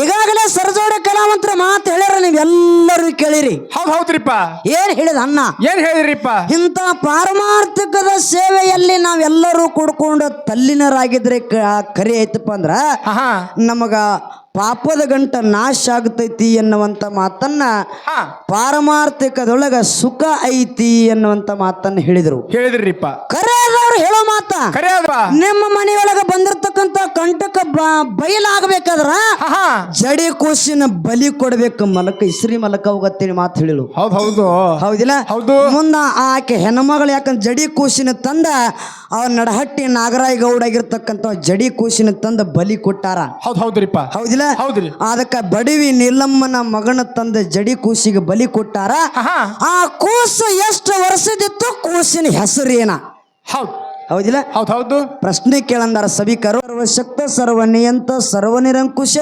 ಈಗಾಗಲೇ ಸರಜೋಡ ಕಲಾವಂತರ ಮಾತು ಹೇಳ್ಯಾರ ನೀವೆಲ್ಲರೂ ಕೇಳಿರಿ. ಹೌದ್ ಹೌದ್ರಿಪ್ಪ. ಏನ್ ಹೇಳಿದ ಅಣ್ಣ? ಏನ್ ಹೇಳಿರಿಪ್ಪ ಇಂಥ ಪಾರಮಾರ್ಥಿಕದ ಸೇವೆಯಲ್ಲಿ ನಾವೆಲ್ಲರೂ ಕೂಡ್ಕೊಂಡು ತಲ್ಲಿನರಾಗಿದ್ರೆ ಕರಿ ಐತಪ್ಪ ಅಂದ್ರ ನಮಗ ಪಾಪದ ಗಂಟ ನಾಶ ಆಗ್ತೈತಿ ಎನ್ನುವಂತ ಮಾತನ್ನ ಪಾರಮಾರ್ಥಿಕದೊಳಗ ಸುಖ ಐತಿ ಎನ್ನುವಂತ ಮಾತನ್ನ ಹೇಳಿದ್ರು. ಹೇಳಿದ್ರಿಪ್ಪ. ಹೇಳೋ ಮಾತ. ನಿಮ್ಮ ಮನೆಯೊಳಗ ಬಂದಿರತಕ್ಕಂತ ಕಂಟಕ ಬಯಲಾಗಬೇಕಾದ್ರ ಜಡಿ ಕೂಸಿನ ಬಲಿ ಕೊಡ್ಬೇಕು ಮಲಕ ಇಸ್ರಿ ಮಲಕ ಹೋಗತ್ತೇಳಿ ಮಾತು ಹೇಳಿಲು ಹೌದ್ ಹೌದು. ಹೌದಿಲ್ಲ? ಹೌದು. ಮುಂದ ಆಕೆ ಹೆಣ್ಮಗಳು ಯಾಕಂದ್ರೆ ಜಡಿ ಕೂಸಿನ ತಂದ ಆ ನಡಹಟ್ಟಿ ನಾಗರಾಯ ಗೌಡ ಆಗಿರ್ತಕ್ಕಂಥ ಜಡಿ ಕೂಸಿನ ತಂದ ಬಲಿ ಕೊಟ್ಟಾರ. ಹೌದು ಹೌದ್ರಿಪ್ಪ. ಹೌದಿಲ್ಲ? ಹೌದ್ರಿ. ಅದಕ್ಕ ಬಡವಿ ನೀಲಮ್ಮನ ಮಗನ ತಂದ ಜಡಿ ಕೂಸಿಗೆ ಬಲಿ ಕೊಟ್ಟಾರ. ಆ ಕೂಸು ಎಷ್ಟು ವರ್ಷದಿತ್ತು? ಕೂಸಿನ ಹೆಸರೇನ. ಹೌದ್. ಹೌದಿಲ್ಲ? ಹೌದ್ ಹೌದು. ಪ್ರಶ್ನೆ ಕೇಳಂದಾರ ಸಭಿಕರು. ಸರ್ವಶಕ್ತ ಸರ್ವನಿಯಂತ ಸರ್ವ ನಿರಂಕುಶ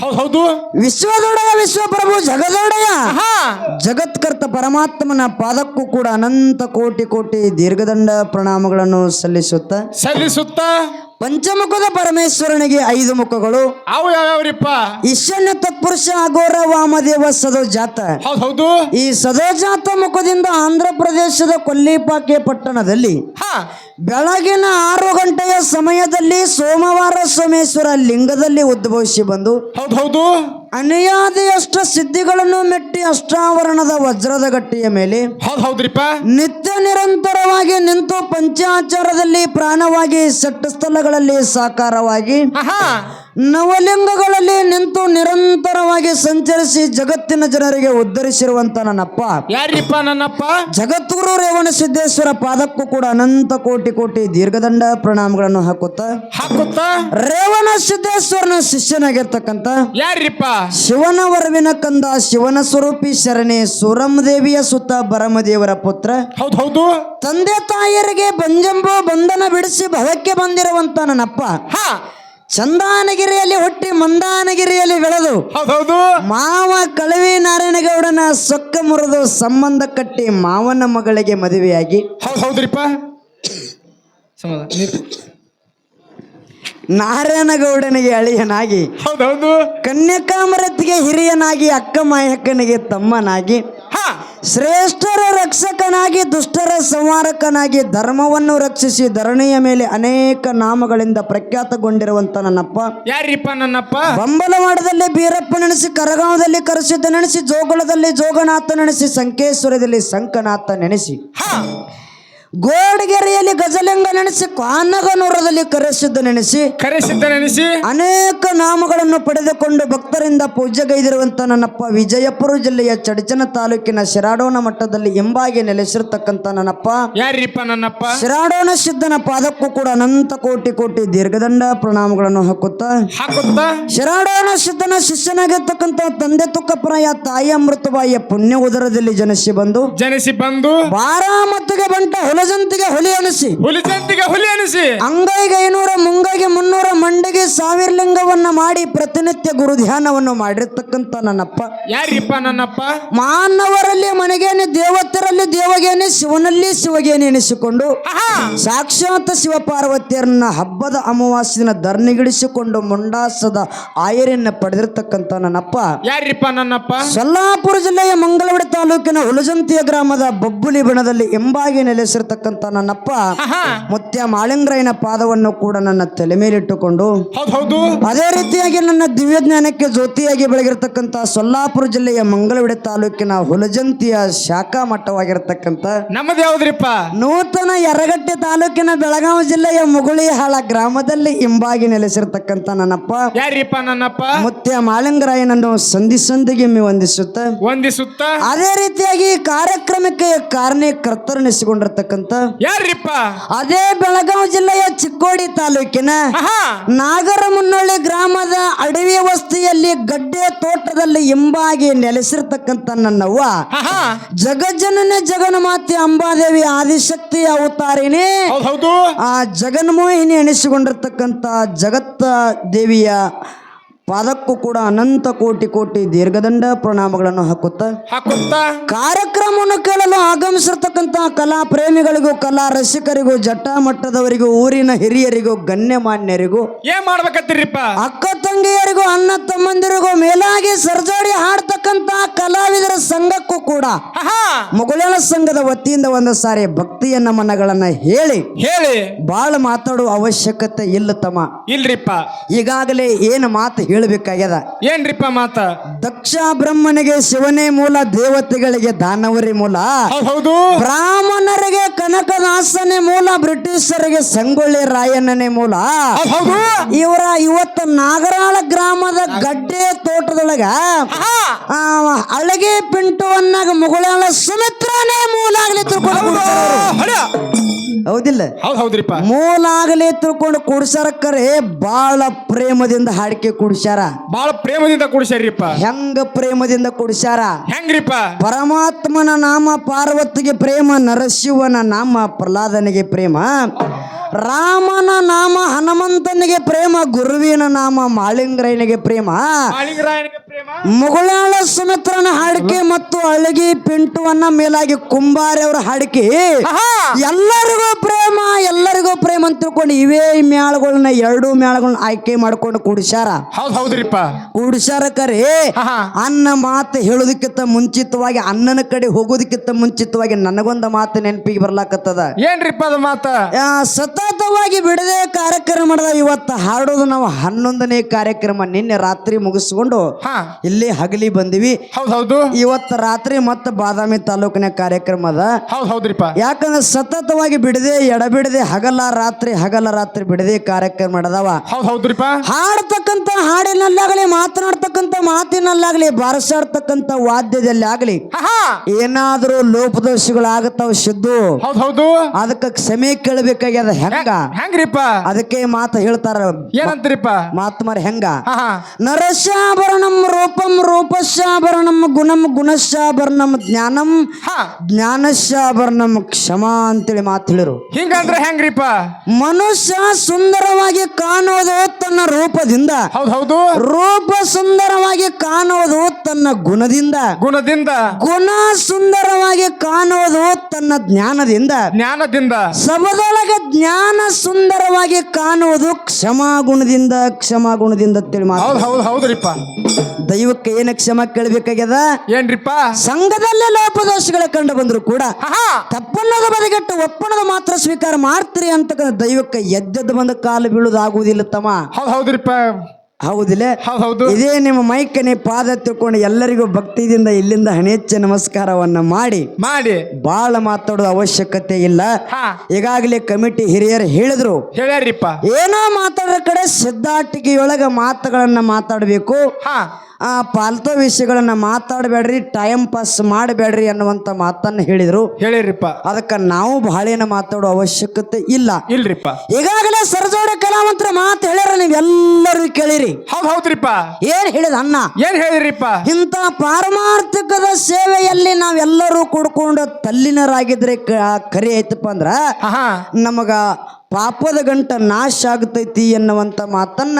ಹೌದು. ವಿಶ್ವದೊಡೆಯ ವಿಶ್ವಪ್ರಭು ಜಗದೊಡೆಯ. ಹಾ ಜಗತ್ಕರ್ತ ಪರಮಾತ್ಮನ ಪಾದಕ್ಕೂ ಕೂಡ ಅನಂತ ಕೋಟಿ ಕೋಟಿ ದೀರ್ಘದಂಡ ಪ್ರಣಾಮಗಳನ್ನು ಸಲ್ಲಿಸುತ್ತ. ಸಲ್ಲಿಸುತ್ತ. ಪಂಚಮುಖದ ಪರಮೇಶ್ವರನಿಗೆ ಐದು ಮುಖಗಳು. ಅವು ಯಾವ್ಯಾವ್ರಿಪ್ಪ? ಈಶಾನ್ಯ ತತ್ಪುರುಷ ಅಘೋರ ವಾಮದೇವ ಸದೋಜಾತ. ಹೌದು ಹೌದು. ಈ ಸದೋಜಾತ ಮುಖದಿಂದ ಆಂಧ್ರ ಪ್ರದೇಶದ ಕೊಲ್ಲಿಪಾಕೆ ಪಟ್ಟಣದಲ್ಲಿ ಹಾ. ಬೆಳಗಿನ ಆರು ಗಂಟೆಯ ಸಮಯದಲ್ಲಿ ಸೋಮವಾರ ಸೋಮೇಶ್ವರ ಲಿಂಗದಲ್ಲಿ ಉದ್ಭವಿಸಿ ಬಂದು ಹೌದೌದು ಹೌದು. ಅನುಯಾದಿ ಸಿದ್ಧಿಗಳನ್ನು ಮೆಟ್ಟಿ ಅಷ್ಟಾವರಣದ ವಜ್ರದ ಗಟ್ಟಿಯ ಮೇಲೆ ಹೌದ್ ಹೌದ್ರಿಪ್ಪ. ನಿತ್ಯ ನಿರಂತರವಾಗಿ ನಿಂತು ಪಂಚಾಚಾರದಲ್ಲಿ ಪ್ರಾಣವಾಗಿ ಸೆಟ್ಟ ಸ್ಥಳಗಳಲ್ಲಿ ಸಾಕಾರವಾಗಿ ನವಲಿಂಗಗಳಲ್ಲಿ ನಿಂತು ನಿರಂತರವಾಗಿ ಸಂಚರಿಸಿ ಜಗತ್ತಿನ ಜನರಿಗೆ ಉದ್ಧರಿಸಿರುವಂತ ನನ್ನಪ್ಪ. ಯಾರಿಪ್ಪ ನನ್ನಪ್ಪ? ಜಗದ್ಗುರು ರೇವಣ ಸಿದ್ದೇಶ್ವರ ಪಾದಕ್ಕೂ ಕೂಡ ಅನಂತ ಕೋಟಿ ಕೋಟಿ ದೀರ್ಘದಂಡ ಪ್ರಣಾಮಗಳನ್ನು ಹಾಕುತ್ತ ಹಾಕುತ್ತ? ರೇವಣ ಸಿದ್ದೇಶ್ವರನ ಶಿಷ್ಯನಾಗಿರ್ತಕ್ಕಂತ ಯಾರಿಪ್ಪ? ಶಿವನ ವರವಿನ ಕಂದ ಶಿವನ ಸ್ವರೂಪಿ ಶರಣೆ ದೇವಿಯ ಸುತ್ತ ಬರಮದೇವರ ಪುತ್ರ. ಹೌದ್ ಹೌದು. ತಂದೆ ತಾಯಿಯರಿಗೆ ಬಂಜಂಬ ಬಂಧನ ಬಿಡಿಸಿ ಭವಕ್ಕೆ ಬಂದಿರುವಂತ ನನ್ನಪ್ಪ. ಹಾ. ಚಂದಾನಗಿರಿಯಲ್ಲಿ ಹುಟ್ಟಿ ಮಂದಾನಗಿರಿಯಲ್ಲಿ ಬೆಳೆದು ಹೌದ್ ಹೌದು ಮಾವ ಕಳವಿ ನಾರಾಯಣಗೌಡನ ಸೊಕ್ಕ ಮುರಿದು ಸಂಬಂಧ ಕಟ್ಟಿ ಮಾವನ ಮಗಳಿಗೆ ಮದುವೆಯಾಗಿ. ಹೌದ್ ಹೌದ್ರಿಪ್ಪ ನಾರಾಯಣಗೌಡನಿಗೆ ಅಳಿಯನಾಗಿ ಕನ್ಯಾಕಾಮರತಿಗೆ ಹಿರಿಯನಾಗಿ ಅಕ್ಕ ಮಾಯಕ್ಕನಿಗೆ ತಮ್ಮನಾಗಿ ಶ್ರೇಷ್ಠರ ರಕ್ಷಕನಾಗಿ ದುಷ್ಟರ ಸಂಹಾರಕನಾಗಿ ಧರ್ಮವನ್ನು ರಕ್ಷಿಸಿ ಧರಣಿಯ ಮೇಲೆ ಅನೇಕ ನಾಮಗಳಿಂದ ಪ್ರಖ್ಯಾತಗೊಂಡಿರುವಂತ ನನ್ನಪ್ಪ. ಯಾರಿಪ್ಪ ನನ್ನಪ್ಪ? ಬಂಬಲವಾಡದಲ್ಲಿ ಬೀರಪ್ಪ ನೆನೆಸಿ ಕರಗಾವದಲ್ಲಿ ಕರಸಿದ್ದ ನೆನೆಸಿ ಜೋಗುಳದಲ್ಲಿ ಜೋಗನಾಥ ನೆನೆಸಿ ಸಂಕೇಶ್ವರದಲ್ಲಿ ಸಂಕನಾಥ ನೆನೆಸಿ. ಹಾ. ಗೋಡಗೆರೆಯಲ್ಲಿ ಗಜಲಿಂಗ ನೆನೆಸಿ ಕಾನಗನೂರದಲ್ಲಿ ಕರೆಸಿದ್ದ ನೆನೆಸಿ ಕರೆಸಿದ್ದ ನೆನೆಸಿ. ಅನೇಕ ನಾಮಗಳನ್ನು ಪಡೆದುಕೊಂಡು ಭಕ್ತರಿಂದ ಪೂಜೆಗೈದಿರುವಂತ ನನ್ನಪ್ಪ ವಿಜಯಪುರ ಜಿಲ್ಲೆಯ ಚಡಚನ ತಾಲೂಕಿನ ಶಿರಾಡೋಣ ಮಟ್ಟದಲ್ಲಿ ಎಂಬಾಗಿ ನೆಲೆಸಿರತಕ್ಕಂತ ನನ್ನಪ್ಪ. ಯಾರಿಪ್ಪ ನನ್ನಪ್ಪ? ಶಿರಾಡೋಣ ಸಿದ್ಧನ ಪಾದಕ್ಕೂ ಕೂಡ ಅನಂತ ಕೋಟಿ ಕೋಟಿ ದೀರ್ಘದಂಡ ಪ್ರಣಾಮಗಳನ್ನು ಹಾಕುತ್ತಾ. ಹಾಕುತ್ತ? ಶಿರಾಡೋಣ ಸಿದ್ಧನ ಶಿಷ್ಯನಾಗಿರ್ತಕ್ಕಂತ ತಂದೆ ತುಕ್ಕಪ್ಪನಯ್ಯ ತಾಯಿ ಅಮೃತಬಾಯಿಯ ಪುಣ್ಯ ಉದರದಲ್ಲಿ ಜನಿಸಿ ಬಂದು ಜನಿಸಿ ಬಂದು ಬಾರಾಮತ್ತಿಗೆ ಬಂಟ ಹೊಲಜಂತಿಗೆ ಹೊಲಿ ಅನಿಸಿ. ಹುಲಿಜಂತಿಗೆ ಹುಲಿ ಅನಿಸಿ. ಅಂಗೈಗೆ ಐನೂರ ಮುಂಗೈಗೆ ಮುನ್ನೂರ ಮಂಡಿಗೆ ಸಾವಿರ ಲಿಂಗವನ್ನ ಮಾಡಿ ಪ್ರತಿನಿತ್ಯ ಗುರು ಧ್ಯಾನವನ್ನು ಮಾಡಿರ್ತಕ್ಕಂತ ನನ್ನಪ್ಪ. ಯಾರಿಪ್ಪ ನನ್ನಪ್ಪ? ಮಾನವರಲ್ಲಿ ಮನೆಗೇನೆ ದೇವತರಲ್ಲಿ ದೇವಗೇನೆ ಶಿವನಲ್ಲಿ ಶಿವಗೇನೆ ಎನಿಸಿಕೊಂಡು ಸಾಕ್ಷಾತ್ ಶಿವಪಾರ್ವತಿಯರನ್ನ ಹಬ್ಬದ ಅಮಾವಾಸ್ಯನ ಧರ್ನಿಗಿಡಿಸಿಕೊಂಡು ಮುಂಡಾಸದ ಆಯರನ್ನ ಪಡೆದಿರ್ತಕ್ಕಂತ ನನ್ನಪ್ಪ. ಯಾರಿಪ್ಪ ನನ್ನಪ್ಪ? ಸೊಲ್ಲಾಪುರ ಜಿಲ್ಲೆಯ ಮಂಗಳವಾಡಿ ತಾಲೂಕಿನ ಹುಲಜಂತಿಯ ಗ್ರಾಮದ ಬಬ್ಬುಲಿ ಬಣದಲ್ಲಿ ಎಂಬಾಗಿ ನೆಲೆಸಿರ್ತಕ್ಕಂಥ ನನ್ನಪ್ಪ ಮತ್ತೆ ಮುತ್ಯ ಮಾಳಿಂಗ್ರಾಯನ ಪಾದವನ್ನು ಕೂಡ ನನ್ನ ತಲೆ ಮೇಲಿಟ್ಟುಕೊಂಡು ಹೌದ್ ಅದೇ ರೀತಿಯಾಗಿ ನನ್ನ ದಿವ್ಯ ಜ್ಞಾನಕ್ಕೆ ಜ್ಯೋತಿಯಾಗಿ ಬೆಳಗಿರ್ತಕ್ಕಂಥ ಸೊಲ್ಲಾಪುರ ಜಿಲ್ಲೆಯ ಮಂಗಳವಿಡೆ ತಾಲೂಕಿನ ಹುಲಜಂತಿಯ ಶಾಖಾ ಮಟ್ಟವಾಗಿರ್ತಕ್ಕಂಥ ನಮ್ಮದು ಯಾವ್ದ್ರಿಪ್ಪ ನೂತನ ಯರಗಟ್ಟೆ ತಾಲೂಕಿನ ಬೆಳಗಾವಿ ಜಿಲ್ಲೆಯ ಮುಗುಳಿಹಾಳ ಗ್ರಾಮದಲ್ಲಿ ಇಂಬಾಗಿ ನೆಲೆಸಿರ್ತಕ್ಕಂಥ ನನ್ನಪ್ಪ ಯಾರಿಪ್ಪ ನನ್ನಪ್ಪ? ಮುತ್ಯ ಮಾಳಿಂಗರಾಯನನ್ನು ಸಂಧಿ ಸಂಧಿಗೆ ವಂದಿಸುತ್ತ ವಂದಿಸುತ್ತ. ಅದೇ ರೀತಿಯಾಗಿ ಕಾರ್ಯಕ್ರಮಕ್ಕೆ ಕಾರಣಕರ್ತರನಿಸಿಕೊಂಡಿರ್ತಕ್ಕಂಥ ಯಾರಿಪ್ಪ ಅದೇ ಬೆಳಗಾವಿ ಜಿಲ್ಲೆಯ ಚಿಕ್ಕೋಡಿ ತಾಲೂಕಿನ ನಾಗರ ಮುನ್ನೊಳ್ಳಿ ಗ್ರಾಮದ ಅಡವಿ ವಸ್ತಿಯಲ್ಲಿ ಗಡ್ಡೆ ತೋಟದಲ್ಲಿ ಇಂಬಾಗಿ ನೆಲೆಸಿರ್ತಕ್ಕಂಥ ನನ್ನವ್ವ. ಜಗಜ್ಜನನ ಜಗನ್ಮಾತೆ ಅಂಬಾದೇವಿ ಆದಿಶಕ್ತಿ ಅವತಾರಿನಿ ಆ ಜಗನ್ಮೋಹಿನಿ ಎನಿಸಿಕೊಂಡಿರ್ತಕ್ಕಂಥ ಜಗತ್ತ ದೇವಿಯ ಪಾದಕ್ಕೂ ಕೂಡ ಅನಂತ ಕೋಟಿ ಕೋಟಿ ದೀರ್ಘದಂಡ ಪ್ರಣಾಮಗಳನ್ನು ಹಾಕುತ್ತಾ? ಹಾಕುತ್ತ? ಕಾರ್ಯಕ್ರಮವನ್ನು ಕೇಳಲು ಆಗಮಿಸಿರ್ತಕ್ಕಂಥ ಕಲಾ ಪ್ರೇಮಿಗಳಿಗೂ ಕಲಾ ರಸಿಕರಿಗೂ ಜಟ್ಟ ಮಟ್ಟದವರಿಗೂ ಊರಿನ ಹಿರಿಯರಿಗೂ ಗಣ್ಯಮಾನ್ಯರಿಗೂ ಏನ್ ಮಾಡ್ಬೇಕತ್ತೀರಿಪ್ಪ ಅಕ್ಕ ತಂಗಿಯರಿಗೂ ಅಣ್ಣ ತಮ್ಮಂದಿರಿಗೂ ಮೇಲಾಗಿ ಸರ್ಜೋಡಿ ಹಾಡ್ತಕ್ಕಂತ ಕಲಾವಿದರ ಸಂಘಕ್ಕೂ ಕೂಡ ಹಾ ಮುಗುಳನ ಸಂಘದ ವತಿಯಿಂದ ಒಂದು ಸಾರಿ ಭಕ್ತಿಯನ್ನ ಮನಗಳನ್ನ ಹೇಳಿ ಹೇಳಿ. ಬಾಳ ಮಾತಾಡುವ ಅವಶ್ಯಕತೆ ಇಲ್ಲ ತಮ್ಮ. ಇಲ್ರಿಪ್ಪ. ಈಗಾಗಲೇ ಏನು ಮಾತು ಹೇಳಬೇಕಾಗ್ಯದ? ಏನ್ರಿಪ್ಪ ಮಾತ? ದಕ್ಷ ಬ್ರಹ್ಮನಿಗೆ ಶಿವನೇ ಮೂಲ ದೇವತೆಗಳಿಗೆ ದಾನವರಿ ಮೂಲ. ಹೌದ್ ಬ್ರಾಹ್ಮಣರಿಗೆ ಕನಕದಾಸನೇ ಮೂಲ ಬ್ರಿಟಿಷರಿಗೆ ಸಂಗೊಳ್ಳಿ ರಾಯಣ್ಣನೇ ಮೂಲ. ಹೌದು ಇವರ ಇವತ್ತು ನಾಗರಾಳ ಗ್ರಾಮದ ಗಡ್ಡೆ ತೋಟದೊಳಗ ಅಳಗೆ ಪಿಂಟು ಅನ್ನಾಗ ಮುಗುಳಾಳ ಸುಮಿತ್ರನೇ ಮೂಲ ಆಗ್ಲಿ ತಿಳ್ಕೊಂಡು ಹೌದಿಲ್ಲ? ಹೌದು ಹೌದ್ರಿಪ್ಪ. ಮೂಲ ಆಗಲೇ ತಿಳ್ಕೊಂಡು ಕೂಡ್ಸಾರ ಕರೆ ಬಾಳ ಪ್ರೇಮದಿಂದ ಹಾಡಿಕೆ ಕುಡ್ಸ್ಯಾರ. ಬಾಳ ಪ್ರೇಮದಿಂದ ಕೂಡ್ಸ್ಯಾರಿಪ್ಪ. ಹೆಂಗ ಪ್ರೇಮದಿಂದ ಕುಡ್ಸ್ಯಾರ? ಹೆಂಗ್ರಿಪ್ಪ? ಪರಮಾತ್ಮನ ನಾಮ ಪಾರ್ವತಿಗೆ ಪ್ರೇಮ ನರಸಿಂಹನ ನಾಮ ಪ್ರಹ್ಲಾದನಿಗೆ ಪ್ರೇಮ. ರಾಮನ ನಾಮ ಹನುಮಂತನಿಗೆ ಪ್ರೇಮ ಗುರುವಿನ ನಾಮ ಮಾಳಿಂಗ್ರಾಯನಿಗೆ ಪ್ರೇಮ. ಮುಗುಳಾಳ ಸುಮಿತ್ರನ ಹಾಡಿಕೆ ಮತ್ತು ಅಳಗಿ ಪಿಂಟುವನ್ನ ಮೇಲಾಗಿ ಕುಂಬಾರಿ ಅವರ ಹಾಡಿಕೆ. ಎಲ್ಲರಿಗೂ ಪ್ರೇಮ ಎಲ್ಲರಿಗೂ ಪ್ರೇಮ ಅಂತ ತಿಳ್ಕೊಂಡು ಇವೇ ಮ್ಯಾಳಗಳನ್ನ ಎರಡು ಮ್ಯಾಳಗಳನ್ನ ಆಯ್ಕೆ ಮಾಡ್ಕೊಂಡು ಕುಡಿಸಾರ ಕುಡಿಸಾರ ಕರೆ. ಅನ್ನ ಮಾತು ಹೇಳೋದಕ್ಕಿಂತ ಮುಂಚಿತವಾಗಿ ಅನ್ನನ ಕಡೆ ಹೋಗೋದಕ್ಕಿಂತ ಮುಂಚಿತವಾಗಿ ನನಗೊಂದು ಮಾತು ನೆನಪಿಗೆ ಬರ್ಲಾಕತ್ತದ. ಏನ್ರಿಪ್ಪ ಅದ ಮಾತ? ಆ, ಸತತವಾಗಿ ಬಿಡದೆ ಕಾರ್ಯಕ್ರಮ ಮಾಡಿದ ಇವತ್ತು ಹಾಡೋದು ನಾವು ಹನ್ನೊಂದನೇ ಕಾರ್ಯಕ್ರಮ ನಿನ್ನೆ ರಾತ್ರಿ ಮುಗಿಸ್ಕೊಂಡು ಹಾ. ಇಲ್ಲಿ ಹಗಲಿ ಬಂದಿವಿ. ಹೌದ್ ಹೌದು. ಇವತ್ತು ರಾತ್ರಿ ಮತ್ತೆ ಬಾದಾಮಿ ತಾಲೂಕಿನ ಕಾರ್ಯಕ್ರಮ ಅದ. ಹೌದ್ ಹೌದ್ರಿಪ್ಪ. ಯಾಕಂದ್ರೆ ಸತತವಾಗಿ ಬಿಡದೆ ಎಡಬಿಡದೆ ಹಗಲ ರಾತ್ರಿ ಹಗಲ ರಾತ್ರಿ ಬಿಡದೆ ಕಾರ್ಯಕ್ರಮ ಮಾಡದವ ಹೌದ್ ಹೌದ್ರಿಪ್ಪ. ಹಾಡ್ತಕ್ಕಂಥ ಹಾಡಿನಲ್ಲಾಗಲಿ ಮಾತನಾಡ್ತಕ್ಕಂಥ ಮಾತಿನಲ್ಲಾಗಲಿ ಬಾರಿಸಾಡ್ತಕ್ಕಂಥ ವಾದ್ಯದಲ್ಲಿ ಆಗಲಿ ಹಾ ಏನಾದರೂ ಲೋಪದೋಷಗಳಾಗತ್ತಾವ ಸಿದ್ದು. ಹೌದ್ ಹೌದು. ಅದಕ್ಕೆ ಕ್ಷಮೆ ಕೇಳಬೇಕಾಗ್ಯದ ಹೆಂಗ? ಹೆಂಗ್ರಿಪ್ಪ? ಅದಕ್ಕೆ ಮಾತ ಹೇಳ್ತಾರ. ಏನಂತೀರಿಪ್ಪ? ಮಾರಿ ಹೆಂಗ? ನರಶಾಭರಣಂ ರೂಪಂ ರೂಪಶಾಭರಣಂ ಗುಣಂ ಗುಣಶಾಭರಣಂ ಜ್ಞಾನಂ ಜ್ಞಾನಶಾಭರಣಂ ಕ್ಷಮಾ ಅಂತೇಳಿ ಮಾತು ಹೇಳಿರು. ಹಿಂಗಂದ್ರ ಹೆಂಗ್ರಿಪ್ಪ? ಮನುಷ್ಯ ಸುಂದರವಾಗಿ ಕಾಣುವುದು ತನ್ನ ರೂಪದಿಂದ. ಹೌದ್ ಹೌದು. ರೂಪ ಸುಂದರವಾಗಿ ಕಾಣುವುದು ತನ್ನ ಗುಣದಿಂದ. ಗುಣದಿಂದ. ಗುಣ ಸುಂದರವಾಗಿ ಕಾಣುವುದು ತನ್ನ ಜ್ಞಾನದಿಂದ. ಜ್ಞಾನದಿಂದ. ಸಬದೊಳಗ ಜ್ಞಾನ ಸುಂದರವಾಗಿ ಕಾಣುವುದು ಕ್ಷಮಾಗುಣದಿಂದ ಕ್ಷಮಾಗುಣದಿಂದ ತಿಳಿ ಮಾತು. ಹೌದ್ ಹೌದು ಹೌದ್ರಿಪ್ಪ. ದೈವಕ್ಕೆ ಏನ ಕ್ಷಮ ಕೇಳಬೇಕಾಗ್ಯದ? ಏನ್ರಿಪ್ಪ? ಸಂಘದಲ್ಲೇ ಲೋಪದೋಷಗಳು ಕಂಡು ಬಂದ್ರು ಕೂಡ ತಪ್ಪನ್ನದ ಬದಿಗಟ್ಟು ಒಪ್ಪನದ ಮಾತ್ರ ಸ್ವೀಕಾರ ಮಾಡ್ತೀರಿ ಅಂತ ದೈವಕ್ಕೆ ಎದ್ದೆದ್ದು ಬಂದ ಕಾಲು ಬೀಳುವುದಾಗುವುದಿಲ್ಲ ತಮ್ಮ. ಹೌದ್ ಹೌದ್ರಿಪ್ಪ. ಹೌದಿಲ್ಲ? ಹೌದು. ಇದೇ ನಿಮ್ಮ ಮೈಕನೆ ಪಾದ ತಿಳ್ಕೊಂಡು ಎಲ್ಲರಿಗೂ ಭಕ್ತಿಯಿಂದ ಇಲ್ಲಿಂದ ಹಣೆಚ್ಚ ನಮಸ್ಕಾರವನ್ನ ಮಾಡಿ. ಮಾಡಿ. ಬಾಳ ಮಾತಾಡೋದು ಅವಶ್ಯಕತೆ ಇಲ್ಲ. ಈಗಾಗಲೇ ಕಮಿಟಿ ಹಿರಿಯರು ಹೇಳಿದ್ರು. ಹೇಳ್ಯಾರಿಪ್ಪ. ಏನೋ ಮಾತಾಡೋ ಕಡೆ ಸಿದ್ಧಾಟಿಕೆಯೊಳಗ ಮಾತುಗಳನ್ನ ಮಾತಾಡಬೇಕು. ಹಾ. ಆ ಪಾಲ್ತೋ ವಿಷಯಗಳನ್ನ ಮಾತಾಡಬೇಡ್ರಿ ಟೈಮ್ ಪಾಸ್ ಮಾಡಬೇಡ್ರಿ ಅನ್ನುವಂಥ ಮಾತನ್ನ ಹೇಳಿದ್ರು. ಹೇಳಿರಿಪ್ಪ ಅದಕ್ಕೆ ನಾವು ಬಹಳೇನ ಮಾತಾಡೋ ಅವಶ್ಯಕತೆ ಇಲ್ಲ. ಇಲ್ರಿಪ್ಪ. ಈಗಾಗಲೇ ಸರಜೋಡ ಕಲಾವಂತರ ಮಾತು ಹೇಳ್ಯಾರ ನೀವೆಲ್ಲರೂ ಕೇಳಿರಿ. ಹೌದ್ ಹೌದ್ರಿಪ್ಪ. ಏನ್ ಹೇಳಿದ ಅಣ್ಣ? ಏನ್ ಹೇಳಿರಿಪ್ಪ ಇಂಥ ಪಾರಮಾರ್ಥಿಕದ ಸೇವೆಯಲ್ಲಿ ನಾವೆಲ್ಲರೂ ಕೂಡ್ಕೊಂಡು ತಲ್ಲಿನರಾಗಿದ್ರೆ ಕ- ಕರಿ ಐತಪ್ಪ ಅಂದ್ರ ನಮಗ ಪಾಪದ ಗಂಟ ನಾಶ ಆಗ್ತೈತಿ ಎನ್ನುವಂತ ಮಾತನ್ನ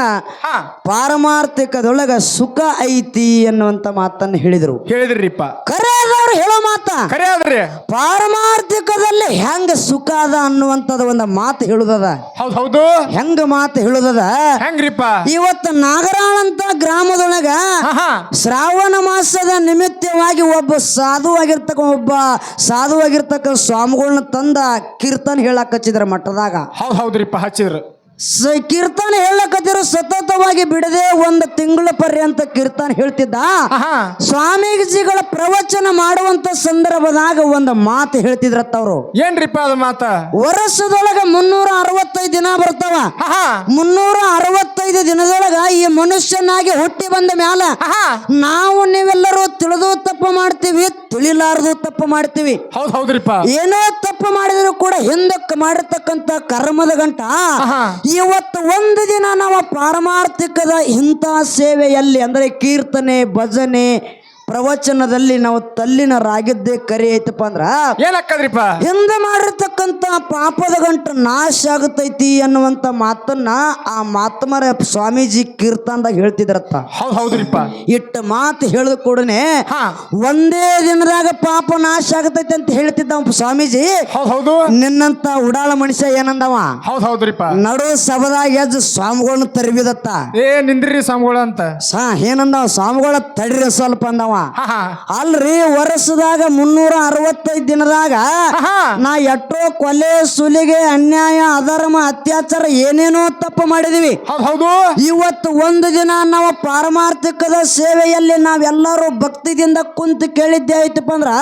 ಪಾರಮಾರ್ಥಿಕದೊಳಗ ಸುಖ ಐತಿ ಎನ್ನುವಂತ ಮಾತನ್ನ ಹೇಳಿದ್ರು. ಹೇಳಿದ್ರಿಪ್ಪ. ಕರೆ ಹೇಳೋ ಮಾತ? ಖರೆ ಪಾರಮಾರ್ಥಿಕದಲ್ಲಿ ಹೆಂಗ ಸುಖ ಅದ ಅನ್ನುವಂಥದ್ದು ಒಂದು ಮಾತು ಹೇಳುದದ. ಹೌದ್ ಹೌದು. ಹೆಂಗ ಮಾತು ಹೇಳುದದ? ಹೆಂಗ್ರಿಪ್ಪ? ಇವತ್ತು ನಾಗರಾಳ ಅಂತ ಗ್ರಾಮದೊಳಗ ಹಾ ಹಾ. ಶ್ರಾವಣ ಮಾಸದ ನಿಮಿತ್ತವಾಗಿ ಒಬ್ಬ ಸಾಧುವಾಗಿರ್ತಕ್ಕ ಒಬ್ಬ ಸಾಧುವಾಗಿರ್ತಕ್ಕ ಸ್ವಾಮಿಗಳನ್ನ ತಂದ ಕೀರ್ತನ ಹೇಳಕ್ ಹಚ್ಚಿದ್ರ ಮಠದಾಗ. ಹೌದ್ ಹೌದ್ರಿಪ್ಪ ಹಚ್ಚಿದ್ರು. ಸ ಕೀರ್ತನ ಹೇಳಕತ್ತಿರೋ ಸತತವಾಗಿ ಬಿಡದೆ ಒಂದು ತಿಂಗಳ ಪರ್ಯಂತ ಕೀರ್ತನ ಹೇಳ್ತಿದ್ದ. ಸ್ವಾಮೀಜಿಗಳ ಪ್ರವಚನ ಮಾಡುವಂತ ಸಂದರ್ಭದಾಗ ಒಂದು ಮಾತು ಹೇಳ್ತಿದ್ರತ್ತ ಅವರು. ಏನ್ರಿಪ್ಪ ಅದ ಮಾತ? ವರ್ಷದೊಳಗ ಮುನ್ನೂರ ಅರವತ್ತೈದು ದಿನ ಬರ್ತಾವ. ಮುನ್ನೂರ ಅರವತ್ತೈದು ದಿನದೊಳಗ ಈ ಮನುಷ್ಯನಾಗಿ ಹುಟ್ಟಿ ಬಂದ ಮ್ಯಾಲ ನಾವು ನೀವೆಲ್ಲರೂ ತಿಳಿದು ತಪ್ಪು ಮಾಡ್ತೀವಿ ತುಳಿಲಾರದು ತಪ್ಪು ಮಾಡ್ತೀವಿ. ಹೌದ್ ಹೌದ್ರಿಪ್ಪ. ಏನೋ ತಪ್ಪು ಮಾಡಿದ್ರು ಕೂಡ ಹಿಂದಕ್ಕೆ ಮಾಡಿರ್ತಕ್ಕಂತ ಕರ್ಮದ ಗಂಟ. ಇವತ್ತು ಒಂದು ದಿನ ನಾವು ಪಾರಮಾರ್ಥಿಕದ ಇಂಥ ಸೇವೆಯಲ್ಲಿ ಅಂದರೆ ಕೀರ್ತನೆ ಭಜನೆ ಪ್ರವಚನದಲ್ಲಿ ನಾವು ತಲ್ಲಿನ ರಾಗಿದ್ದೇ ಕರಿ ಐತಪ್ಪ ಅಂದ್ರ ಏನಕ್ಕದ್ರಿಪ್ಪ? ಹಿಂದೆ ಮಾಡಿರ್ತಕ್ಕಂತ ಪಾಪದ ಗಂಟು ನಾಶ ಆಗತೈತಿ ಅನ್ನುವಂತ ಮಾತನ್ನ ಆ ಮಾತಮರ ಸ್ವಾಮೀಜಿ ಕೀರ್ತನದಾಗ ಹೇಳ್ತಿದ್ರತ್ತ. ಹೌದ್ ಹೌದ್ರಿಪ್ಪ. ಇಟ್ಟ ಮಾತು ಹೇಳಿದ ಕೂಡನೆ ಒಂದೇ ದಿನದಾಗ ಪಾಪ ನಾಶ ಆಗತೈತಿ ಅಂತ ಹೇಳ್ತಿದ್ದ ಸ್ವಾಮೀಜಿ. ಹೌದ್ ಹೌದು. ನಿನ್ನಂತ ಉಡಾಳ ಮನುಷ್ಯ ಏನಂದವ? ಹೌದ್ ಹೌದ್ರಿಪ್ಪ. ನಡು ಸಭದಾಗ ಎದ್ದು ಸ್ವಾಮಿಗಳನ್ನ ತರಬಿದತ್ತ. ಏ ನಿಂದ್ರಿ ಸ್ವಾಮಿಗಳು ಅಂತ. ಸಾ ಏನಂದವ? ಸ್ವಾಮಿಗಳ ತಡ್ರಿ ಸ್ವಲ್ಪ ಅಂದವ. ಅಲ್ರಿ ವರ್ಷದಾಗ ಮುನ್ನೂರ ಅರವತ್ತೈದು ದಿನದಾಗ ನಾ ಎಷ್ಟೋ ಕೊಲೆ ಸುಲಿಗೆ ಅನ್ಯಾಯ ಅಧರ್ಮ ಅತ್ಯಾಚಾರ ಏನೇನೋ ತಪ್ಪು ಮಾಡಿದೀವಿ. ಹೌದ್ ಇವತ್ತು ಒಂದು ದಿನ ನಾವು ಪಾರಮಾರ್ಥಿಕದ ಸೇವೆಯಲ್ಲಿ ನಾವೆಲ್ಲರೂ ಭಕ್ತಿದಿಂದ ಕುಂತು ಕೇಳಿದ್ದೆ ಆಯ್ತಪ್ಪ ಅಂದ್ರ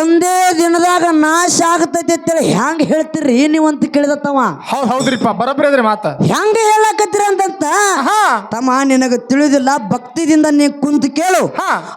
ಒಂದೇ ದಿನದಾಗ ನಾಶ ಆಗತೈತಿ ಅಂತೇಳಿ ಹೆಂಗ್ ಹೇಳ್ತೀರಿ ನೀವು ಅಂತ ಕೇಳಿದತ್ತವ? ಹೌದ್ ಹೌದ್ರಿಪ್ಪ. ಬರಬ್ರಿ ಮಾತ. ಹೆಂಗ ಹೇಳಕತ್ತೀರ ಅಂತಂತ? ತಮ್ಮ ನಿನಗ ತಿಳಿದಿಲ್ಲ ಭಕ್ತಿದಿಂದ ನೀ ಕುಂತು ಕೇಳು.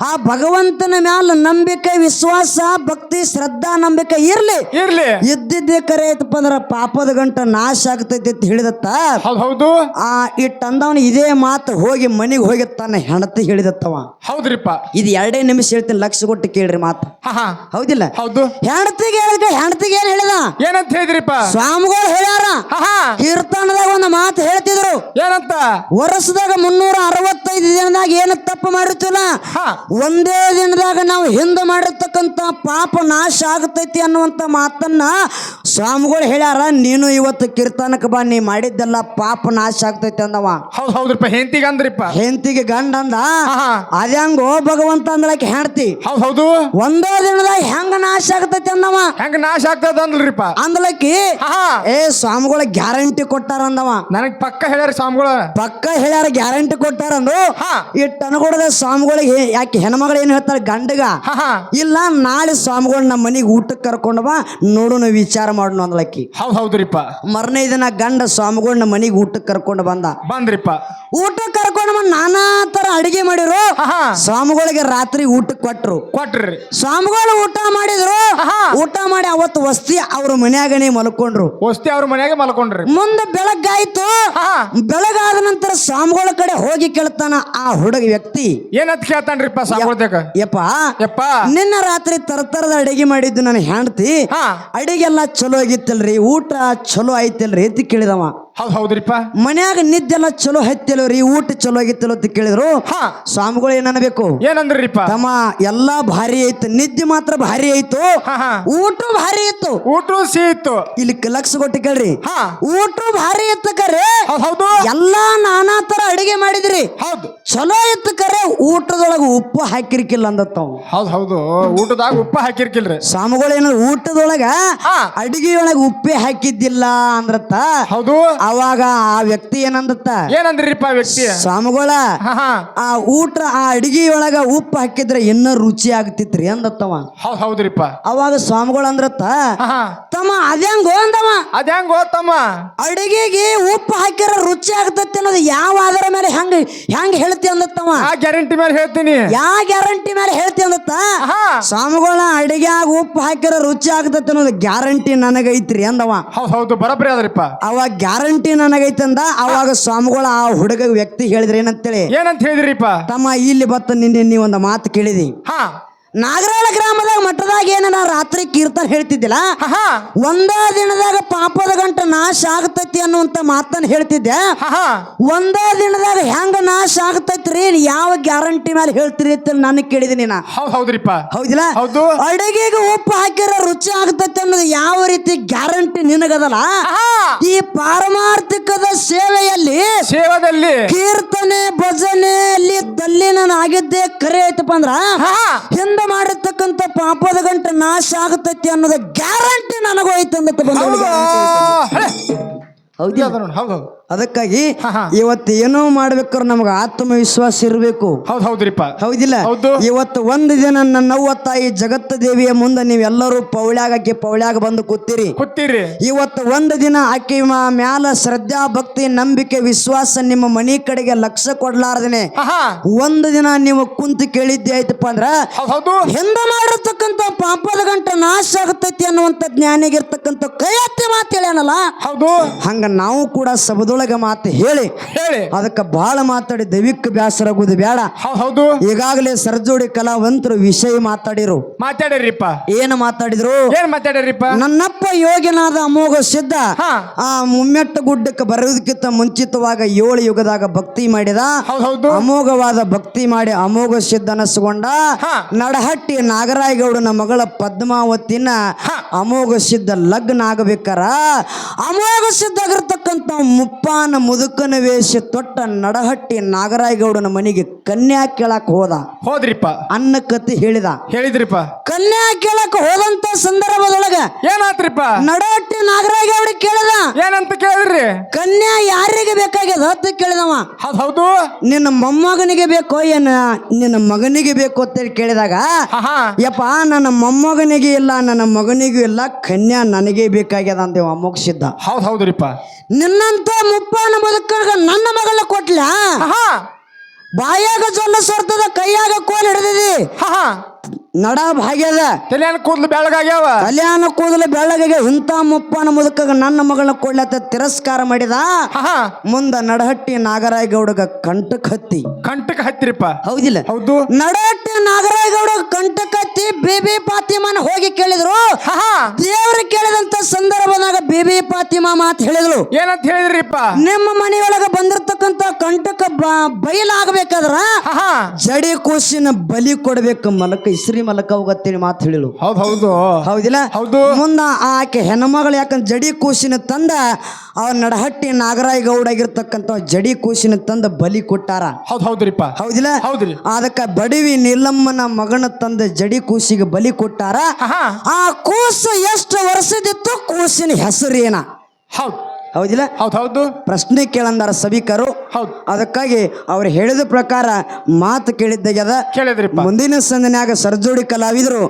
ಆ ಭಗವಂತನ ಮ್ಯಾಲ ನಂಬಿಕೆ ವಿಶ್ವಾಸ ಭಕ್ತಿ ಶ್ರದ್ಧಾ ನಂಬಿಕೆ ಇರ್ಲಿ. ಇರ್ಲಿ. ಇದ್ದಿದ್ದೇ ಕರೆ ಐತಪ್ಪ ಅಂದ್ರ ಪಾಪದ ಗಂಟ ನಾಶ ಆಗ್ತೈತಿ ಅಂತ ಹೇಳಿದತ್ತ. ಹೌದ್ ಹೌದು. ಆ ಇಟ್ಟು ಅಂದವನು ಇದೇ ಮಾತು ಹೋಗಿ ಮನೆಗೆ ಹೋಗಿ ತನ್ನ ಹೆಂಡತಿ ಹೇಳಿದತ್ತವ. ಹೌದ್ರಿಪ್ಪ. ಇದು ಎರಡೇ ನಿಮಿಷ ಹೇಳ್ತೀನಿ ಲಕ್ಷ ಕೊಟ್ಟು ಕೇಳ್ರಿ ಮಾತು. ಹಾ ಹಾ. ಹೌದಿಲ್ಲ? ಹೌದು. ಹೆಣತಿಗೆ ಹೇಳಿದ ಹೆಣತಿಗೆ ಏನ್ ಹೇಳಿದ? ಏನಂತ ಹೇಳಿದ್ರಿಪ್ಪ? ಸ್ವಾಮಿಗಳು ಹೇಳ್ಯಾರ. ಹಾ ಹಾ. ಕೀರ್ತನದಾಗ ಒಂದು ಮಾತು ಹೇಳ್ತಿದ್ರು. ಏನಂತ? ವರ್ಷದಾಗ ಮುನ್ನೂರ ಅರವತ್ತೈದು ದಿನದಾಗ ಏನು ತಪ್ಪು ಮಾಡಿರ್ತಿಲ್ಲ? ಹಾ. ಒಂದೇ ದಿನದಾಗ ನಾವು ಹಿಂದೆ ಮಾಡಿರ್ತಕ್ಕಂಥ ಪಾಪ ನಾಶ ಆಗತೈತಿ ಅನ್ನುವಂಥ ಮಾತನ್ನ ಸ್ವಾಮಿಗಳು ಹೇಳ್ಯಾರ ನೀನು ಇವತ್ತು ಕೀರ್ತನಕ್ಕೆ ಬಾ ನೀ ಮಾಡಿದ್ದೆಲ್ಲ ಪಾಪ ನಾಶ ಆಗ್ತೈತಿ ಅಂದವ. ಹೌದ್ ಹೌದ್ರಿಪ್ಪ ಹೆಂತಿಗೆ ಅಂದ್ರಿಪ್ಪ. ಹೆಂಡತಿಗೆ ಗಂಡ ಅಂದ ಹಾ ಹಾ. ಅದ್ಯಾಂಗೋ ಭಗವಂತ ಅಂದ್ಲಕ್ಕೆ ಹೆಂಡತಿ. ಹೌದ್ ಹೌದು. ಒಂದೇ ದಿನದಾಗ ಹೆಂಗ ನಾಶ ಆಗ್ತೈತಿ ಅಂದವ. ಹೆಂಗ ನಾಶ ಆಗ್ತದ ಅಂದ್ರಿಪ್ಪ ಅಂದ್ಲಕ್ಕಿ ಹಾ ಏ ಸ್ವಾಮಿಗಳ ಗ್ಯಾರಂಟಿ ಕೊಟ್ಟಾರ ಅಂದವ. ನನಗ್ ಪಕ್ಕ ಹೇಳ್ಯಾರ ಸ್ವಾಮಿಗಳು. ಪಕ್ಕ ಹೇಳ್ಯಾರ ಗ್ಯಾರಂಟಿ ಕೊಟ್ಟಾರಂದ್ರು ಹಾ. ಈ ಸ್ವಾಮಿಗಳಿಗೆ ಯಾಕೆ ಹೆಣ್ಮಗಳು ಏನು ಹೇಳ್ತಾರೆ ಗಂಡಗ? ಹಾ ಹಾ. ಇಲ್ಲ ನಾಳೆ ಸ್ವಾಮಿಗಳು ನಮ್ಮ ಮನೆಗೆ ಊಟಕ್ಕೆ ಕರ್ಕೊಂಡವ ಬಾ ನೋಡೋಣ ವಿಚಾರ ಮಾಡೋಣ ಅಂದ್ಲಕ್ಕಿ ಹೌದ್ ಹೌದ್ರಿಪ್ಪ. ಮರನೇ ದಿನ ಗಂಡ ಸ್ವಾಮಿಗೊಂಡ ಮನೆಗೆ ಊಟಕ್ಕೆ ಕರ್ಕೊಂಡು ಬಂದ. ಬಂದ್ರಿಪ್ಪ. ಊಟಕ್ಕೆ ಕರ್ಕೊಂಡು ಬಂದು ನಾನಾ ತರ ಅಡಿಗೆ ಮಾಡಿರು ಹಾ ಹಾ ಸ್ವಾಮಿಗಳಿಗೆ ರಾತ್ರಿ ಊಟ ಕೊಟ್ರು. ಕೊಟ್ರಿ. ಸ್ವಾಮಿಗಳು ಊಟ ಮಾಡಿದ್ರು. ಆಹಾ. ಊಟ ಮಾಡಿ ಅವತ್ತು ವಸ್ತಿ ಅವ್ರ ಮನ್ಯಾಗನೇ ಮಲ್ಕೊಂಡ್ರು. ವಸ್ತಿ ಅವ್ರ ಮನ್ಯಾಗ ಮಲ್ಕೊಂಡ್ರಿ. ಮುಂದೆ ಬೆಳಗ್ಗಾಯ್ತು. ಬೆಳಗಾದ ನಂತರ ಸ್ವಾಮಿಗಳ ಕಡೆ ಹೋಗಿ ಕೇಳ್ತಾನ ಆ ಹುಡುಗ ವ್ಯಕ್ತಿ. ಏನಂತ ಕೇಳ್ತಾನ್ರಿಪ್ಪ ಸ್ವಾಮಿಗಳ ಯಪ್ಪ. ಯಪ್ಪ. ನಿನ್ನ ರಾತ್ರಿ ತರತರದ ಅಡಿಗೆ ಮಾಡಿದ್ದು ನನ್ನ ಹೆಂಡತಿ. ಅಡಿಗೆ ಅಡಿಗೆಲ್ಲ ಚಲೋ ಆಗಿತ್ತಲ್ರಿ ಊಟ ಚಲೋ ಐತಲ್ರಿ ಅಂತ ಕೇಳಿದವ. ಹೌದ್ ಹೌದ್ರಿಪ್ಪ. ಮನ್ಯಾಗ ನಿದ್ದೆಲ್ಲ ಚಲೋ ಹತ್ತಿಲ್ರಿ ಊಟ ಚಲೋ ಆಗಿತ್ತಲ್ಲ ಅಂತ ಕೇಳಿದ್ರು ಹಾ. ಸ್ವಾಮಿಗಳು ಏನನ್ಬೇಕು ಏನಂದ್ರಿಪ್ಪ? ತಮ್ಮ ಎಲ್ಲಾ ಭಾರಿ ಐತು ನಿದ್ದೆ ಮಾತ್ರ ಭಾರಿ ಐತು. ಹಾ ಹಾ. ಊಟ ಭಾರಿ ಇತ್ತು. ಊಟ ಸಿಹಿ ಇತ್ತು. ಇಲ್ಲಿ ಲಕ್ಷ ಕೊಟ್ಟು ಕೇಳ್ರಿ. ಹಾ. ಊಟ ಭಾರಿ ಇತ್ತು ಕರೆ. ಹೌದ್ ಹೌದು. ಎಲ್ಲಾ ನಾನಾ ತರ ಅಡಿಗೆ ಮಾಡಿದ್ರಿ. ಹೌದು. ಚಲೋ ಇತ್ತು ಕರೆ ಊಟದೊಳಗ ಉಪ್ಪು ಹಾಕಿರ್ಕಿಲ್ಲ ಅಂದತ್ತವ್ ಹೌದ್ ಹೌದು. ಊಟದಾಗ ಉಪ್ಪ ಹಾಕಿರ್ಕಿಲ್ರಿ. ಸ್ವಾಮಿಗಳು ಏನಾದ್ರು ಊಟದೊಳಗ ಹಾ. ಅಡಿಗೆಯೊಳಗ ಉಪ್ಪೇ ಹಾಕಿದ್ದಿಲ್ಲ ಅಂದ್ರತ್ತ. ಹೌದು. ಅವಾಗ ಆ ವ್ಯಕ್ತಿ ಏನಂದತ್ತ? ಏನಂದ್ರಿಪ್ಪ ವ್ಯಕ್ತಿ? ಸ್ವಾಮಿಗಳ ಆ ಊಟ ಆ ಅಡಿಗೆಯೊಳಗ ಉಪ್ಪು ಹಾಕಿದ್ರೆ ಇನ್ನ ರುಚಿ ಆಗ್ತಿತ್ರಿ ಅಂದತ್ತವ. ಹೌದ್ ಹೌದ್ರಿಪ್ಪ. ಅವಾಗ ಸ್ವಾಮಿಗಳು ಅಂದ್ರತ್ತ ತಮ್ಮ ಅದ್ಯಾಂಗೋ ಅಂದವ. ಅದ್ಯಾಂಗೋ ತಮ್ಮ. ಅಡಿಗೆಗೆ ಉಪ್ಪು ಹಾಕಿರ ರುಚಿ ಆಗ್ತೈತಿ ಅನ್ನೋದು ಯಾವ ಅದರ ಮೇಲೆ ಹೆಂಗ ಹೆಂಗ್ ಹೇಳ್ತಿ ಅಂದತ್ತವ? ಆ ಗ್ಯಾರಂಟಿ ಮೇಲೆ ಹೇಳ್ತೀನಿ. ಯಾವ ಗ್ಯಾರಂಟಿ ಮೇಲೆ ಹೇಳ್ತಿ ಅಂದತ್ತ? ಸ್ವಾಮಿಗಳ ಅಡಿಗೆಯಾಗ ಉಪ್ಪು ಹಾಕಿರ ರುಚಿ ಆಗ್ತೈತಿ ಅನ್ನೋದು ಗ್ಯಾರಂಟಿ ನನಗೈತ್ರಿ ಅಂದವ. ಹೌದ್ ಹೌದು ಬರಬ್ರಿ ಅದ್ರಿಪ್ಪ ಅವಾಗ ಗ್ಯಾರಂಟಿ ನನಗೈತೆ ನನಗೈತಂದ. ಅವಾಗ ಸ್ವಾಮಿಗಳು ಆ ಹುಡುಗ ವ್ಯಕ್ತಿ ಹೇಳಿದ್ರೆ ಏನಂತೇಳಿ? ಏನಂತ ಹೇಳಿದ್ರಿಪ್ಪ? ತಮ್ಮ ಇಲ್ಲಿ ಬತ್ತ ನಿನ್ನೆ ನೀವೊಂದು ಒಂದು ಮಾತು ಕೇಳಿದಿ. ಹಾ. ನಾಗರಾಳ ಗ್ರಾಮದಾಗ ಮಠದಾಗ ಏನ ನಾ ರಾತ್ರಿ ಕೀರ್ತನ ಹೇಳ್ತಿದ್ದಿಲ್ಲ? ಹಾ. ಒಂದೇ ದಿನದಾಗ ಪಾಪದ ಗಂಟ ನಾಶ ಆಗತೈತಿ ಅನ್ನುವಂತ ಮಾತನ್ನ ಹೇಳ್ತಿದ್ದೆ. ಹಾ. ಹಾ ಒಂದೇ ದಿನದಾಗ ಹೆಂಗ ನಾಶ ಆಗತೈತ್ರಿ ಯಾವ ಗ್ಯಾರಂಟಿ ಮೇಲೆ ಹೇಳ್ತೀರಿ ಅಂತ ನಾನು ಕೇಳಿದೀನಿ ನಾ ಹೌದ್ ಹೌದ್ರಿಪ್ಪ. ಹೌದಿಲ್ಲ? ಹೌದು. ಅಡಿಗೆಗೆ ಉಪ್ಪು ಹಾಕಿರ ರುಚಿ ಆಗ್ತೈತಿ ಅನ್ನೋದು ಯಾವ ರೀತಿ ಗ್ಯಾರಂಟಿ ನಿನಗದಲ್ಲ? ಹಾ. ಈ ಪಾರಮಾರ್ಥಿಕದ ಸೇವೆಯಲ್ಲಿ ಸೇವದಲ್ಲಿ ಕೀರ್ತನೆ ಭಜನೆಯಲ್ಲಿ ತಲ್ಲೀನಾಗಿದ್ದೇ ಕರೆ ಐತಪ್ಪ ಅಂದ್ರ ಹಿಂದೆ ಮಾಡಿರ್ತಕ್ಕಂಥ ಪಾಪದ ಗಂಟೆ ನಾಶ ಆಗತೈತಿ ಅನ್ನೋದ ಗ್ಯಾರಂಟಿ ನನಗೂ ಐತೆ ಹೌದು. ಹೌದು ಅದಕ್ಕಾಗಿ ಹಾ, ಹಾ. ಇವತ್ತು ಏನೋ ಮಾಡ್ಬೇಕಾದ್ರೆ ನಮ್ಗೆ ಆತ್ಮವಿಶ್ವಾಸ ಇರಬೇಕು. ಹೌದು ಹೌದ್ರಿಪ್ಪ. ಹೌದಿಲ್ಲ? ಹೌದು. ಇವತ್ತು ಒಂದು ದಿನ ನನ್ನವ್ವ ತಾಯಿ ಜಗತ್ತ ದೇವಿಯ ಮುಂದೆ ನೀವೆಲ್ಲರೂ ಪೌಳ್ಯಾಗ ಆಕಿ ಪೌಳ್ಯಾಗ ಬಂದು ಕೂತೀರಿ. ಕೂತೀರಿ. ಇವತ್ತು ಒಂದು ದಿನ ಆಕಿ ಮ- ಮ್ಯಾಲ ಶ್ರದ್ಧಾ ಭಕ್ತಿ ನಂಬಿಕೆ ವಿಶ್ವಾಸ ನಿಮ್ಮ ಮನಿ ಕಡೆಗೆ ಲಕ್ಷ್ಯ ಕೊಡ್ಲಾರ್ದೇನೆ. ಹಾ ಹಾ. ಒಂದು ದಿನ ನೀವು ಕುಂತು ಕೇಳಿದ್ದೆ ಆಯ್ತಪ್ಪ ಅಂದ್ರ ಹಿಂದ ಹೌದು. ಹಿಂದೆ ಮಾಡಿರ್ತಕ್ಕಂಥ ಪಾಪದ ಗಂಟ ನಾಶ ಆಗತೈತಿ ಅನ್ನುವಂಥ ಜ್ಞಾನಿಗಿರ್ತಕ್ಕಂಥ ಕೈ ಹತ್ತಿ ಮಾತು ಹೇಳ್ಯಾನಲ್ಲ? ಹೌದು. ಹಂಗ ನಾವು ಕೂಡ ಸಬದೊಳಗ ಮಾತು ಹೇಳಿ ಹೇಳಿ. ಅದಕ್ಕೆ ಬಹಳ ಮಾತಾಡಿ ದೈವಿಕ ಬ್ಯಾಸರಾಗುವುದು ಬೇಡ. ಹೌದ್. ಈಗಾಗಲೇ ಸರ್ಜೋಡಿ ಕಲಾವಂತರು ವಿಷಯ ಮಾತಾಡಿರು. ಮಾತಾಡಿರಿಪ್ಪ ಏನು ಮಾತಾಡಿದ್ರು? ಏನು ಮಾತಾಡಿರಿಪ್ಪ ನನ್ನಪ್ಪ ಯೋಗಿನಾದ ಅಮೋಘ ಸಿದ್ಧ. ಆ ಮುಮ್ಮೆಟ್ಟ ಗುಡ್ಡಕ್ಕೆ ಬರೋದಕ್ಕಿಂತ ಮುಂಚಿತವಾಗ ಏಳು ಯುಗದಾಗ ಭಕ್ತಿ ಮಾಡಿದ. ಹೌದ್ ಹೌದು. ಅಮೋಘವಾದ ಭಕ್ತಿ ಮಾಡಿ ಅಮೋಘ ಸಿದ್ಧ ಅನಸ್ಕೊಂಡ. ನಡಹಟ್ಟಿ ನಾಗರಾಯಗೌಡನ ಮಗಳ ಪದ್ಮಾವತಿನ ಅಮೋಘ ಸಿದ್ಧ ಲಗ್ನ ಆಗಬೇಕಾರ. ಅಮೋಘ ಸಿದ್ಧ ಆಗಿರ್ತಕ್ಕಂಥ ಮುಪ್ಪಾನ ಮುದುಕನ ವೇಷ ತೊಟ್ಟ ನಡಹಟ್ಟಿ ನಾಗರಾಯಗೌಡನ ಮನೆಗೆ ಕನ್ಯಾ ಕೇಳಕ್ ಹೋದ. ಹೋದ್ರಿಪ್ಪ. ಅನ್ನ ಕತ್ತಿ ಹೇಳಿದ. ಹೇಳಿದ್ರಿಪ್ಪ. ಕನ್ಯಾ ಕೇಳಕ್ ಹೋದಂತ ಸಂದರ್ಭದೊಳಗ ಏನಾತ್ರಿಪ್ಪ? ನಡಹಟ್ಟಿ ನಾಗರಾಯಗೌಡ ಕೇಳಿದ. ಏನಂತ ಕೇಳಿದ್ರಿ? ಕನ್ಯಾ ಯಾರಿಗೆ ಬೇಕಾಗ್ಯದ ಅಂತ ಕೇಳಿದವ. ಹೌದ್ ಹೌದು. ನಿನ್ನ ಮೊಮ್ಮಗನಿಗೆ ಬೇಕೋ ಏನ ನಿನ್ನ ಮಗನಿಗೆ ಬೇಕು ಅಂತೇಳಿ ಕೇಳಿದಾಗ ಯಪ್ಪ ನನ್ನ ಮೊಮ್ಮಗನಿಗೆ ಇಲ್ಲ ನನ್ನ ಮಗನಿಗೂ ಇಲ್ಲ ಕನ್ಯಾ ನನಗೆ ಬೇಕಾಗ್ಯದ ಅಂತೇವ ಮೋಕ್ಷಿದ್ದ. ಹೌದ್ ಹೌದ್ರಿಪ್ಪ. ನಿನ್ನಂತ ಮುಪ್ಪಾನ ಬದುಕಾಗ ನನ್ನ ಮಗಳ ಕೊಟ್ಲ? ಬಾಯಾಗ ಜೊಲ್ಲ ಸೊರ್ತದ ಕೈಯಾಗ ಕೋಲ್ ಹಿಡಿದಿದಿ? ನಡ ಭಾಗ್ಯದ. ಕಲ್ಯಾಣ ಕೂದಲು ಬೆಳಗಾಗ್ಯಾವ ಕಲ್ಯಾಣ ಕೂದಲು ಬೆಳಗಾಗ ಇಂಥ ಮುಪ್ಪನ ಮುದುಕಾಗ ನನ್ನ ಮಗಳನ್ನ ಕೊಡ್ಲತ್ತ ತಿರಸ್ಕಾರ ಮಾಡಿದ? ಮುಂದ ನಡಹಟ್ಟಿ ನಾಗರಾಯಗೌಡಗ ಕಂಟಕ್ ಹತ್ತಿ. ಕಂಟಕ ಹತ್ತಿರಿಪ್ಪ. ಹೌದಿಲ್ಲ. ಹೌದು. ನಡಹಟ್ಟಿ ನಾಗರಾಯಗೌಡ ಕಂಟಕ್ ಹತ್ತಿ ಬೇಬಿ ಪಾತಿಮನ ಹೋಗಿ ಕೇಳಿದ್ರು. ಹಾ ಬೇಬಿ ಪಾತಿಮಾ ಮಾತು ಹೇಳಿದ್ಲು. ಏನಂತ ಹೇಳಿದ್ರಿಪ್ಪ? ನಿಮ್ಮ ಮನೆಯೊಳಗ ಬಂದಿರತಕ್ಕಂತ ಕಂಟಕ ಬಯಲಾಗಬೇಕಾದ್ರ ಜಡಿ ಕೂಸಿನ ಬಲಿ ಕೊಡ್ಬೇಕು ಮಲಕ ಇಸ್ರಿ ಮಲಕ ಹೋಗತ್ತೇಳಿ ಮಾತು ಹೇಳಿಳು ಹೌದ್ ಹೌದು. ಹೌದಿಲ್ಲ? ಹೌದು. ಮುಂದ ಆಕೆ ಹೆಣ್ಮಗಳು ಯಾಕಂದ್ರೆ ಜಡಿ ಕೂಸಿನ ತಂದ ಅವ್ರ ನಡಹಟ್ಟಿ ನಾಗರಾಯ ಗೌಡ ಆಗಿರ್ತಕ್ಕಂತ ಜಡಿ ಕೂಸಿನ ತಂದ ಬಲಿ ಕೊಟ್ಟಾರ. ಹೌದು ಹೌದ್ರಿಪ್ಪ. ಹೌದಿಲ್ಲ? ಹೌದ್ರಿ. ಅದಕ್ಕ ಬಡವಿ ನೀಲಮ್ಮನ ಮಗನ ತಂದ ಜಡಿ ಕೂಸಿಗೆ ಬಲಿ ಕೊಟ್ಟಾರ. ಆ ಕೂಸು ಎಷ್ಟು ವರ್ಷದಿತ್ತು ಕೂಸಿನ ಹೆಸರೇನ ಹೌದು. ಹೌದಿಲ್ಲ? ಹೌದು ಹೌದು. ಪ್ರಶ್ನೆ ಕೇಳಂದಾರ ಸಭಿಕರು. ಹೌದು. ಅದಕ್ಕಾಗಿ ಅವ್ರು ಹೇಳಿದ ಪ್ರಕಾರ ಮಾತು ಕೇಳಿದ್ದಾಗ್ಯದ ಕೇಳಿದ್ರಿ ಮುಂದಿನ ಸಂದನ್ಯಾಗ ಸರ್ಜೋಡಿ ಕಲಾವಿದರು.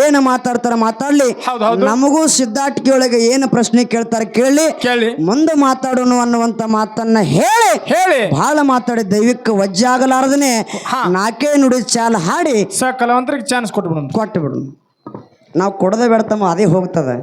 ಏನು ಮಾತಾಡ್ತಾರ ಮಾತಾಡ್ಲಿ. ನಮಗೂ ಸಿದ್ಧಾಟಿಕೆ ಒಳಗೆ ಏನು ಪ್ರಶ್ನೆ ಕೇಳ್ತಾರ ಕೇಳಿ. ಕೇಳಿ. ಮುಂದೆ ಮಾತಾಡೋಣ ಅನ್ನುವಂತ ಮಾತನ್ನ ಹೇಳಿ. ಹೇಳಿ. ಬಹಳ ಮಾತಾಡಿ ದೈವಿಕ ವಜ್ಜೆ ಆಗಲಾರ್ದನೆ ಹಾ. ನಾಲ್ಕೇ ನುಡಿ ಚಾಲ ಹಾಡಿ ಕಲಾವಂತರಿಗೆ ಚಾನ್ಸ್ ಕೊಟ್ಬಿಡೋಣ ಕೊಟ್ಟು ಬಿಡೋಣ ನಾವು ಕೊಡದೆ ಬೇಡತಮ್ಮ ಅದೇ ಹೋಗ್ತದೆ.